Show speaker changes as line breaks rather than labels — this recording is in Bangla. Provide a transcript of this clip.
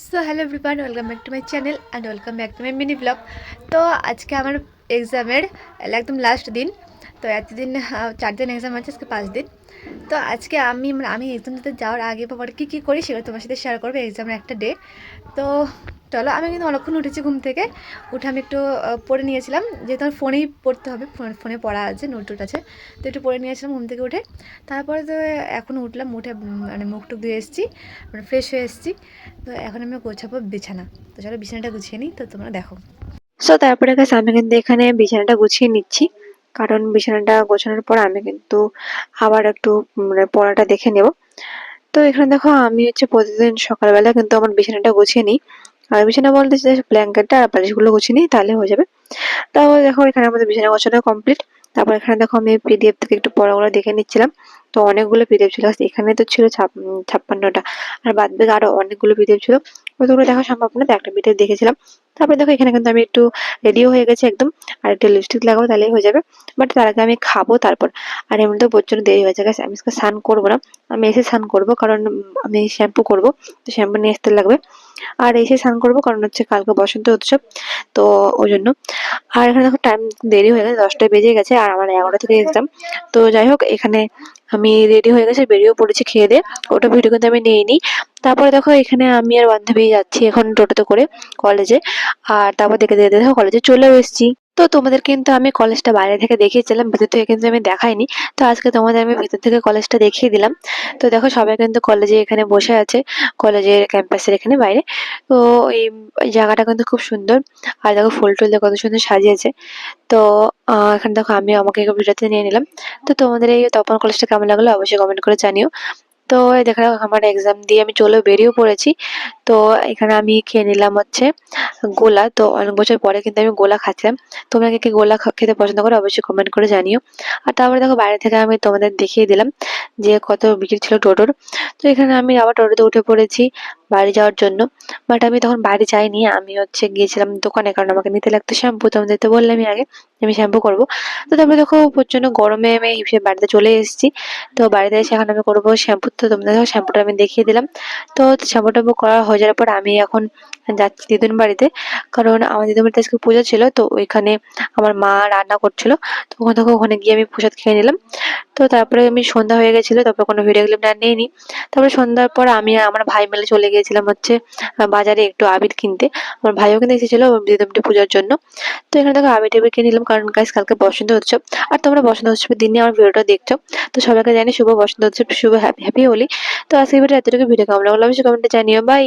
so hello everyone welcome back to my channel and welcome back to my mini blog তো আজকে আমার এক্সামের একদম লাস্ট দিন তো এতদিন চার দিন এক্সাম আছে, আজকে পাঁচ দিন। তো আজকে আমি মানে আমি এক্সাম দিতে যাওয়ার আগে বা পরে কী কী করি সেগুলো তোমার সাথে শেয়ার করব এক্সামের একটা ডে তো চলো, আমি কিন্তু অনেকক্ষণ উঠেছি ঘুম থেকে। উঠে আমি একটু পড়ে নিয়েছিলাম। যেহেতু আমার ফোনেই পড়তে হবে ফোন- পড়া আছে নোট টোট আছে। তো একটু পড়ে নিয়েছিলাম ঘুম থেকে উঠে। তারপরে তো এখন উঠলাম, উঠে মানে মুখ টুক ধুয়ে এসেছি মানে ফ্রেশ হয়ে এসেছি। তো এখন আমি গোছাবো বিছানা। তো চলো বিছানাটা গুছিয়ে নিই, তো তোমরা দেখো।
সো তারপরে গাছ আমি কিন্তু এখানে বিছানাটা গুছিয়ে নিচ্ছি। কারণ বিছানাটা গোছানোর পর আমি কিন্তু আবার একটু মানে পড়াটা দেখে নেব। তো এখানে দেখো, আমি হচ্ছে প্রতিদিন সকালবেলা কিন্তু আমার বিছানাটা গুছিয়ে নিই। আর বিছানা বলতে যে ব্ল্যাঙ্কেটটা আর বালিশগুলো গুছিয়ে নিই, তাহলে হয়ে যাবে। তারপর দেখো, এখানে আমাদের বিছানা গোছানো কমপ্লিট। তারপর এখানে দেখো, আমি পিডিএফ থেকে একটু পড়াগুলো দেখে নিচ্ছিলাম। তো অনেকগুলো পিডিএফ ছিল। এখানে তো ছিল ছাপ- ছাপ্পান্নটা। আর বাদ বাকি আরও অনেকগুলো পিডিএফ ছিল। ওগুলো দেখা সম্ভব না তো একটা পিডিএফ দেখেছিলাম। তারপরে দেখো এখানে কিন্তু আমি একটু রেডিও হয়ে গেছে একদম, আর একটু লিপস্টিক লাগাবো তাহলেই হয়ে যাবে। বাট তার আগে আমি খাব তারপর। আর এমনিতেও প্রচণ্ড দেরি হয়েছে গেছে আমি আজকে স্নান করব না। আমি এসে স্নান করব, কারণ আমি শ্যাম্পু করব, তো শ্যাম্পু নিয়ে আসতে লাগবে। আর এসে স্নান করব, কারণ হচ্ছে কালকে বসন্ত উৎসব, তো ওই জন্য। আর এখানে দেখো টাইম দেরি হয়ে গেছে দশটায় বেজে গেছে, আর আমার এগারোটা থেকে এক্সাম তো যাই হোক, এখানে আমি রেডি হয়ে গেছে, বেরিয়েও পড়েছি খেয়ে দিয়ে। ওটা ভিডিও কিন্তু আমি নিইনি। তারপরে দেখো এখানে আমি আর বান্ধবী যাচ্ছি এখন টোটোতে করে কলেজে আর তারপর দেখে দেখে দেখো কলেজে চলেও এসেছি। তো তোমাদের কিন্তু আমি কলেজটা বাইরে থেকে দেখিয়েছিলাম, ভেতর থেকে কিন্তু আমি দেখাইনি। তো আজকে তোমাদের আমি ভেতর থেকে কলেজটা দেখিয়ে দিলাম। তো দেখো সবাই কিন্তু কলেজে এখানে বসে আছে কলেজের ক্যাম্পাসের এখানে বাইরে। তো এই জায়গাটা কিন্তু খুব সুন্দর। আর দেখো ফুল টুল কত সুন্দর সাজিয়েছে। তো এখানে দেখো আমি আমাকে ভিডিওতে নিয়ে নিলাম। তো তোমাদের এই তপন কলেজটা কেমন লাগল অবশ্যই কমেন্ট করে জানিও। তো দেখা আমার এক্সাম দিয়ে আমি চলে বেরিয়েও পড়েছি। তো এখানে আমি খেয়ে নিলাম হচ্ছে গোলা। তো অনেক বছর পরে কিন্তু আমি গোলা খাচ্ছিলাম। তোমরা কে গোলা খেতে পছন্দ করো অবশ্যই কমেন্ট করে জানিও। আর তারপরে দেখো বাইরে থেকে আমি তোমাদের দেখিয়ে দিলাম যে কত বিক্রি ছিল টোটোর। তো এখানে আমি আবার টোটোতে উঠে পড়েছি। বাড়ি যাওয়ার জন্য। বাট আমি তখন বাড়ি যাইনি, আমি হচ্ছে গিয়েছিলাম দোকানে, কারণ আমাকে নিতে লাগতো শ্যাম্পু, তো বললাম আগে, আমি শ্যাম্পু করব। তো তারপরে দেখো প্রচণ্ড গরমে আমি হিসেবে বাড়িতে চলে এসেছি। তো বাড়িতে এসে এখন আমি করব শ্যাম্পু। তো তোমাদের দেখো শ্যাম্পুটা আমি দেখিয়ে দিলাম। তো শ্যাম্পু ট্যাম্পু করা হয়ে যাওয়ার পর আমি এখন যাচ্ছি দিদুন বাড়িতে, কারণ আমার দিদুন বাড়িতে আজকে পুজো ছিল, তো ওইখানে আমার মা রান্না করছিল। তো ওখান থেকে ওখানে গিয়ে আমি প্রসাদ খেয়ে নিলাম। তো তারপরে আমি সন্ধ্যা হয়ে গেছিল, তারপরে কোনো ভিডিও ক্লিপ না নিইনি। তারপরে সন্ধ্যার পর আমি আমার ভাই মিলে চলে গিয়েছিলাম হচ্ছে বাজারে একটু আবির কিনতে। আমার ভাইও কিন্তু এসেছিল দিদমটি পূজার জন্য। তো এখানে দেখো আবির টাবির কিনে নিলাম কারণ গাইস কালকে বসন্ত উৎসব। আর তোমরা বসন্ত উৎসবের দিনে আমার ভিডিওটা দেখছ। তো সবাইকে জানি শুভ বসন্ত উৎসব, শুভ হ্যাপি হ্যাপি হোলি। তো আজকে ভিডিও এতটুকু ভিডিও কেমন লাগল অবশ্যই কমেন্টে জানিও। বাই